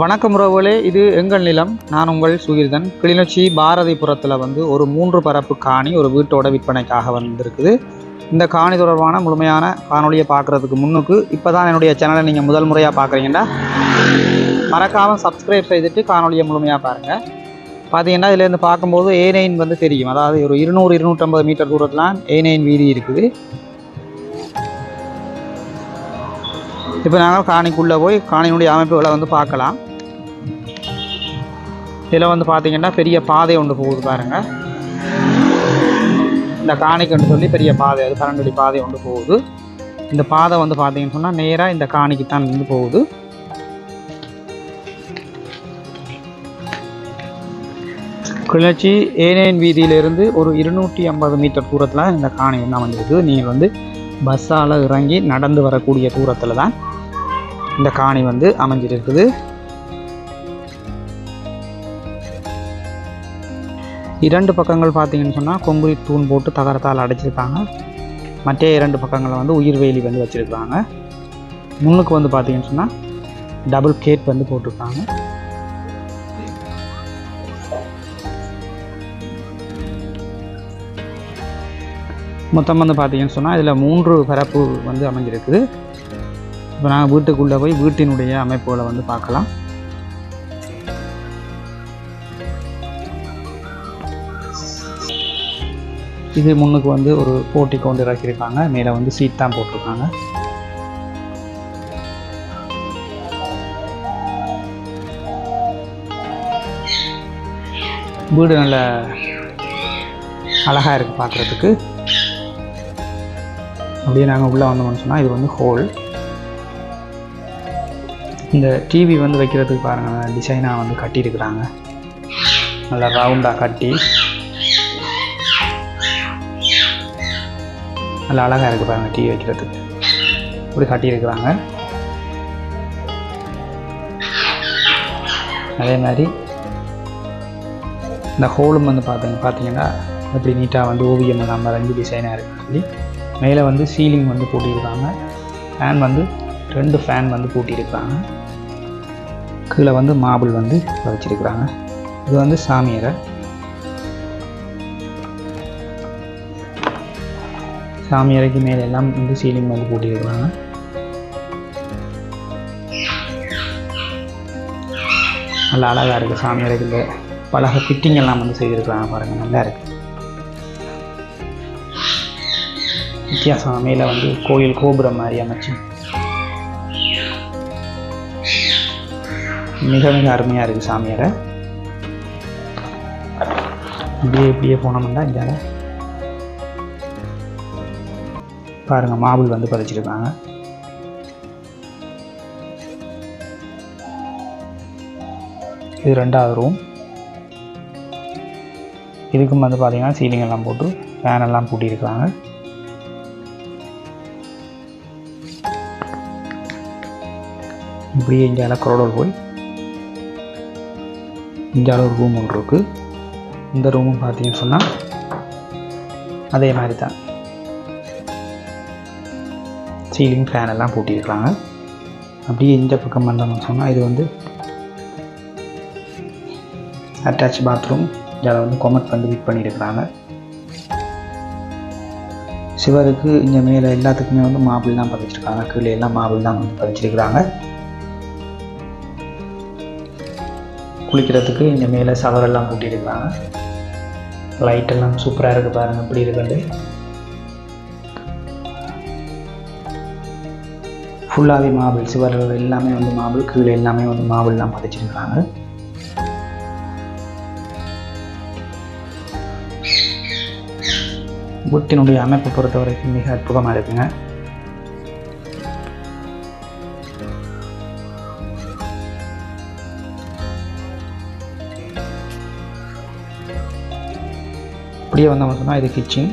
வணக்கம் உறவுகளே இது எங்கள் நிலம். நான் உங்கள் சுகிர்தன். கிளிநொச்சி பாரதிபுரத்தில் வந்து ஒரு மூன்று பரப்பு காணி ஒரு வீட்டோட விற்பனைக்காக வந்திருக்குது. இந்த காணி தொடர்பான முழுமையான காணொலியை பார்க்குறதுக்கு முன்னுக்கு இப்போ தான் என்னுடைய சேனலை நீங்கள் முதல் முறையாக பார்க்குறீங்கன்னா மறக்காமல் சப்ஸ்கிரைப் செய்துட்டு காணொலியை முழுமையாக பாருங்கள் பார்த்தீங்கன்னா இதுலேருந்து பார்க்கும்போது ஏ நைன் வந்து தெரியும். அதாவது ஒரு இருநூறு இருநூற்றம்பது மீட்டர் தூரத்தில் ஏ நைன் வீதி இருக்குது. இப்போ நாங்கள் காணிக்குள்ளே போய் காணியினுடைய அமைப்புகளை வந்து பார்க்கலாம். இதில் வந்து பார்த்தீங்கன்னா பெரிய பாதை ஒன்று போகுது பாருங்கள் இந்த காணிக்குன்னு சொல்லி பெரிய பாதை அது பரண்டடி பாதை ஒன்று போகுது. இந்த பாதை வந்து பார்த்தீங்கன்னு சொன்னால் நேராக இந்த காணிக்கு தான் வந்து போகுது. கிளர்ச்சி ஏனேன் வீதியிலிருந்து ஒரு இருநூற்றி ஐம்பது மீட்டர் தூரத்தில் இந்த காணி என்ன வந்துருக்குது. நீங்கள் வந்து பஸ்ஸால் இறங்கி நடந்து வரக்கூடிய தூரத்தில் தான் இந்த காணி வந்து அமைஞ்சிட்டு இருக்குது இரண்டு பக்கங்கள் பார்த்தீங்கன்னு சொன்னால் கொங்குரி தூண் போட்டு தகரத்தால் அடைச்சிருக்காங்க. மற்ற இரண்டு பக்கங்களை வந்து உயிர் வேலி வந்து வச்சுருக்காங்க. முன்னுக்கு வந்து பார்த்தீங்கன்னு சொன்னால் டபுள் கேட் வந்து போட்டிருக்காங்க. மொத்தம் வந்து பார்த்தீங்கன்னு சொன்னால் இதில் மூன்று பரப்பு வந்து அமைஞ்சிருக்குது. இப்போ நாங்கள் வீட்டுக்குள்ளே போய் வீட்டினுடைய அமைப்புகளை வந்து பார்க்கலாம். இது முன்னுக்கு வந்து ஒரு போட்டி கொண்டு இறக்கியிருக்காங்க மேலே வந்து சீட் தான் போட்டிருக்காங்க. வீடு நல்ல அழகாக இருக்குது பார்க்குறதுக்கு. அப்படியே நாங்கள் உள்ளே வந்தோம்னு சொன்னால் இது வந்து ஹோல் இந்த டிவி வந்து வைக்கிறதுக்கு பாருங்கள் டிசைனாக வந்து கட்டியிருக்கிறாங்க. நல்லா ரவுண்டாக கட்டி. நல்லா அழகாக இருக்குது பாருங்கள் டிவி வைக்கிறதுக்கு. இப்படி கட்டியிருக்கிறாங்க. அதே மாதிரி இந்த ஹோலும் வந்து பார்த்தீங்க பார்த்தீங்கன்னா எப்படி நீட்டாக வந்து ஓவியம் இல்லாமல் ரெண்டு டிசைனாக இருக்குன்னு சொல்லி மேலே வந்து சீலிங் வந்து போட்டியிருக்காங்க. ஃபேன் வந்து ரெண்டு ஃபேன் வந்து பூட்டியிருக்காங்க. கீழே வந்து மாபிள் வந்து வச்சிருக்கிறாங்க. இது வந்து சாமியரை சாமியறைக்கு மேலே எல்லாம் வந்து சீலிங் வந்து பூட்டியிருக்கிறாங்க. நல்லா அழகாக இருக்குது சாமியறைக்கு பழக ஃபிட்டிங் எல்லாம் வந்து செய்திருக்கிறாங்க பாருங்கள் நல்லா இருக்குது வித்தியாசம் மேலே வந்து கோயில் கோபுரம் மாதிரி அமைச்சு. மிக மிக அருமையாக இருக்குது சாமியாரை இப்படியே இப்படியே போனோம்னா இங்கே பாருங்கள் மாபிள் வந்து பதிச்சிருக்காங்க இது ரெண்டாவது ரூம் இதுக்கும் வந்து பார்த்தீங்கன்னா சீலிங் எல்லாம் போட்டு ஃபேன் எல்லாம் பூட்டியிருக்காங்க. இப்படியே இங்கே குரோடல் போய் இங்கே ஒரு ரூம் ஒன்று இருக்குது இந்த ரூமும் பார்த்தீங்கன்னு சொன்னால் அதே மாதிரி தான் சீலிங் ஃபேன் எல்லாம் பூட்டியிருக்கிறாங்க. அப்படியே இந்த பக்கம் வந்தோம்னு சொன்னால் இது வந்து அட்டாச் பாத்ரூம் இதில் வந்து கொமெட் வந்து ஃபிட் பண்ணியிருக்கிறாங்க. சிவருக்கு இங்கே மேலே எல்லாத்துக்குமே வந்து மாபிள் தான் பதிச்சிருக்காங்க. கீழே எல்லாம் மாபிள் தான் வந்து பதிச்சிருக்கிறாங்க. குளிக்கிறதுக்கு இங்கே மேலே சவரெல்லாம் கூட்டியிருக்காங்க. லைட்டெல்லாம் சூப்பராக இருக்குது பாருங்கள் எப்படி இருக்குது ஃபுல்லாகவே மாபிள் சிவர்கள் எல்லாமே வந்து மாபிள் கீழே எல்லாமே வந்து மாபிள்லாம் பதிச்சிருக்கிறாங்க வீட்டினுடைய அமைப்பை பொறுத்த வரைக்கும் மிக அற்புதமாக இருக்குங்க. அப்படியே வந்தோம்னு சொன்னால் இது கிச்சன்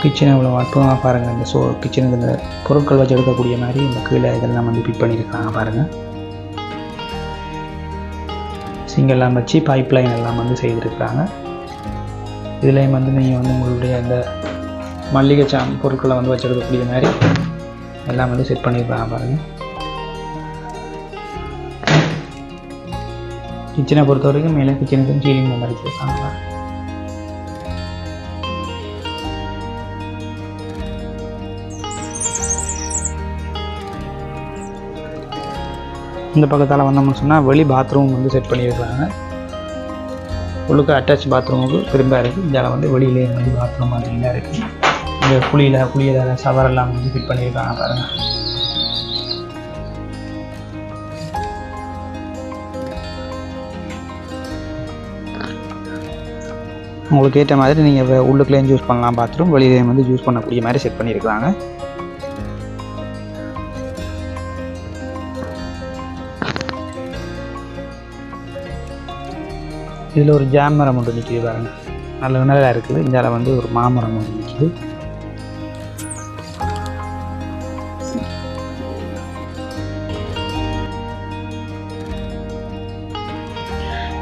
கிச்சனை இவ்வளோ அற்புதமாக பாருங்கள் இந்த சோ கிச்சனுக்கு இந்த பொருட்கள் வச்சு எடுக்கக்கூடிய மாதிரி இந்த கீழே இதெல்லாம் வந்து ஃபிட் பண்ணியிருக்காங்க பாருங்கள் சிங்கெல்லாம் வச்சு பைப் லைன் எல்லாம் வந்து செய்திருக்கிறாங்க. இதுலேயும் வந்து நீங்கள் வந்து உங்களுடைய இந்த மல்லிகை சாம் பொருட்களை வந்து வச்சு எடுக்கக்கூடிய மாதிரி எல்லாம் வந்து செட் பண்ணியிருக்காங்க பாருங்கள் கிச்சனை பொறுத்த வரைக்கும் மேலே கிச்சனுக்கும் சீலிங் வந்து அடிச்சிருக்காங்க இந்த பக்கத்தால் வந்தோம்னு சொன்னால் வெளி பாத்ரூம் வந்து செட் பண்ணியிருக்காங்க உள்ளுக்க அட்டாச் பாத்ரூமுக்கு திரும்ப இருக்குது இதால் வந்து வெளியிலே வந்து பாத்ரூம் மாதிரிலாம் இருக்குது இந்த குழியில் குளியல சவரெல்லாம் வந்து ஃபிட் பண்ணியிருக்காங்க பாருங்கள் உங்களுக்கு ஏற்ற மாதிரி நீங்கள் உள்ளுக்குள்ளேயும் யூஸ் பண்ணலாம் பாத்ரூம் வெளியிலேயும் வந்து யூஸ் பண்ணக்கூடிய மாதிரி செட் பண்ணியிருக்காங்க இதில் ஒரு ஜாம் மரம் ஒன்று நிற்கிது பாருங்கள் நல்ல வினலாக இருக்குது. இந்தால வந்து ஒரு மாமரம் ஒன்று நிற்கிது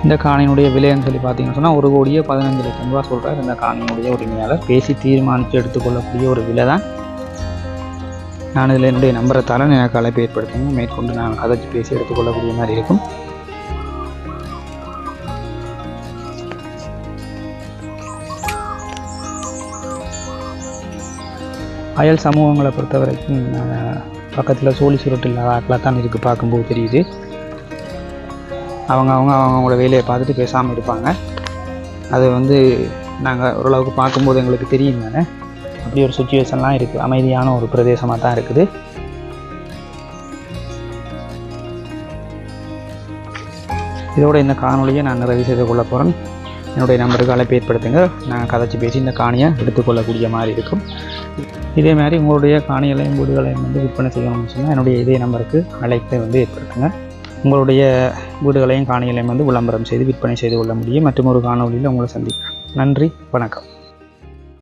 இந்த காணியினுடைய விலைன்னு சொல்லி பார்த்தீங்கன்னு சொன்னால் ஒரு கோடியே பதினஞ்சு லட்சம் ரூபா சொல்கிறார். இந்த காணியினுடைய உரிமையாளர். பேசி தீர்மானித்து எடுத்துக்கொள்ளக்கூடிய ஒரு விலை தான். நான் இதில் என்னுடைய நம்பரை தர எனக்கு அழைப்பு ஏற்படுத்துங்க. மேற்கொண்டு நான் கதைச்சு பேசி எடுத்துக்கொள்ளக்கூடிய மாதிரி இருக்கும். அயல் சமூகங்களை பொறுத்த வரைக்கும் பக்கத்தில் சோழி சுருட்டு இல்லாத ஆட்களாக தான் இருக்குது. பார்க்கும்போது தெரியுது. அவங்க அவங்க அவங்களோட வேலையை பார்த்துட்டு பேசாமல் இருப்பாங்க. அது வந்து நாங்கள் ஓரளவுக்கு பார்க்கும்போது எங்களுக்கு தெரியும் தானே. அப்படி ஒரு சுச்சுவேஷன்லாம் இருக்குது அமைதியான ஒரு பிரதேசமாக தான் இருக்குது. இதோட இந்த காணொலியை நான் நிறைவு செய்து கொள்ள போகிறேன் என்னுடைய நம்பருக்கு அழைப்பு ஏற்படுத்துங்க. நான் கதைச்சி பேசி இந்த காணியை எடுத்துக்கொள்ளக்கூடிய மாதிரி இருக்கும். இதே மாதிரி உங்களுடைய காணிகளையும் வீடுகளையும் வந்து விற்பனை செய்யணும்னு சொன்னால் என்னுடைய இதே நம்பருக்கு அழைப்பை வந்து ஏற்படுத்துங்க. உங்களுடைய வீடுகளையும் காணிகளையும் வந்து விளம்பரம் செய்து விற்பனை செய்து கொள்ள முடியும். மற்றும் ஒரு காணொலியில் உங்களை சந்திக்கிறேன். நன்றி வணக்கம்.